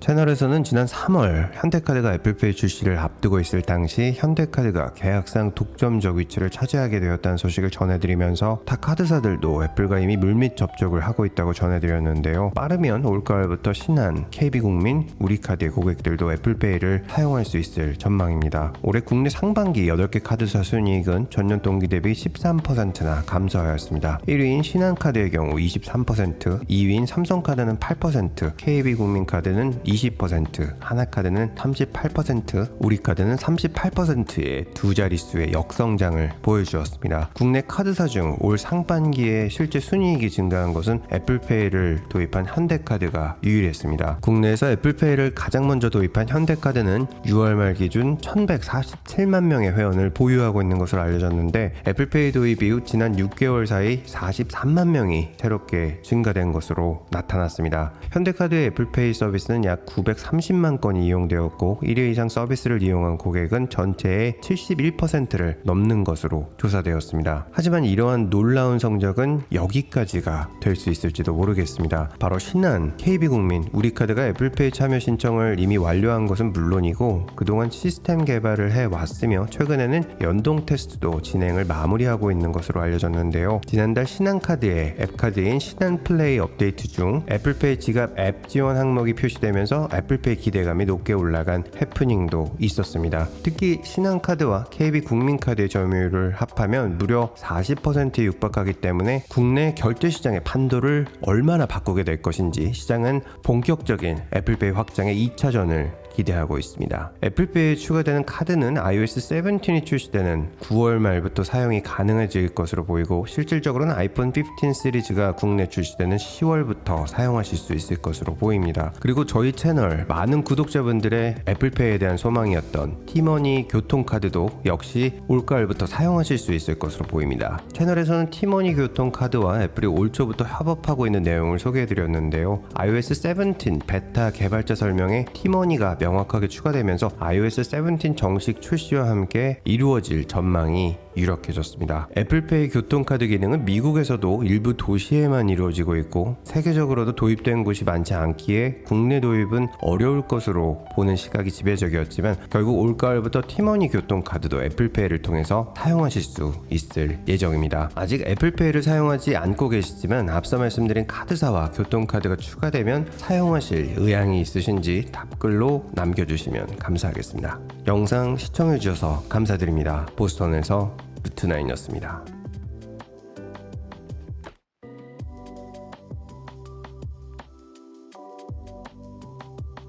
채널에서는 지난 3월 현대카드가 애플페이 출시를 앞두고 있을 당시 현대카드가 계약상 독점적 위치를 차지하게 되었다는 소식을 전해드리면서 타 카드사들도 애플과 이미 물밑 접촉을 하고 있다고 전해드렸는데요. 빠르면 올가을부터 신한 KB국민, 우리카드의 고객들도 애플페이를 사용할 수 있을 전망입니다. 올해 국내 상반기 8개 카드사 순이익은 전년 동기 대비 13%나 감소하였습니다. 1위인 신한카드의 경우 23%, 2위인 삼성카드는 8%, KB국민카드는 20%, 하나카드는 38%, 우리카드는 38%의 두 자릿수의 역성장을 보여주었습니다. 국내 카드사 중 올 상반기에 실제 순이익이 증가한 것은 애플페이를 도입한 현대카드가 유일했습니다. 국내에서 애플페이를 가장 먼저 도입한 현대카드는 6월 말 기준 1147만 명의 회원을 보유하고 있는 것으로 알려졌는데 애플페이 도입 이후 지난 6개월 사이 43만 명이 새롭게 증가된 것으로 나타났습니다. 현대카드의 애플페이 서비스는 약 930만 건이 이용되었고 1회 이상 서비스를 이용한 고객은 전체의 71%를 넘는 것으로 조사되었습니다. 하지만 이러한 놀라운 성적은 여기까지가 될 수 있을지도 모르겠습니다. 바로 신한 KB국민 우리카드가 애플페이 참여 신청을 이미 완료한 것은 물론이고 그동안 시스템 개발을 해왔으며 최근에는 연동 테스트도 진행을 마무리하고 있는 것으로 알려졌는데요. 지난달 신한카드의 앱카드인 신한플레이 업데이트 중 애플페이 지갑 앱 지원 항목이 표시되면서 애플페이 기대감이 높게 올라간 해프닝도 있었습니다. 특히 신한카드와 KB국민카드의 점유율을 합하면 무려 40%에 육박하기 때문에 국내 결제 시장의 판도를 얼마나 바꾸게 될 것인지 시장은 본격적인 애플페이 확장의 2차전을 기대하고 있습니다. 애플페이에 추가되는 카드는 iOS 17이 출시되는 9월 말부터 사용이 가능해질 것으로 보이고 실질적으로는 아이폰 15 시리즈가 국내 출시되는 10월부터 사용하실 수 있을 것으로 보입니다. 그리고 저희 채널 많은 구독자분들의 애플페이에 대한 소망이었던 티머니 교통카드도 역시 올가을부터 사용하실 수 있을 것으로 보입니다. 채널에서는 티머니 교통카드와 애플이 올 초부터 협업하고 있는 내용을 소개해드렸는데요. iOS 17 베타 개발자 설명에 티머니가 명확하게 추가되면서 iOS 17 정식 출시와 함께 이루어질 전망이 유력해졌습니다. 애플페이 교통카드 기능은 미국에서도 일부 도시에만 이루어지고 있고 세계적으로도 도입된 곳이 많지 않기에 국내 도입은 어려울 것으로 보는 시각이 지배적이었지만 결국 올가을부터 티머니 교통카드도 애플페이를 통해서 사용하실 수 있을 예정입니다. 아직 애플페이를 사용하지 않고 계시지만 앞서 말씀드린 카드사와 교통카드가 추가되면 사용하실 의향이 있으신지 답글로 남겨주시면 감사하겠습니다. 영상 시청해주셔서 감사드립니다. 보스턴에서 루트나인이었습니다.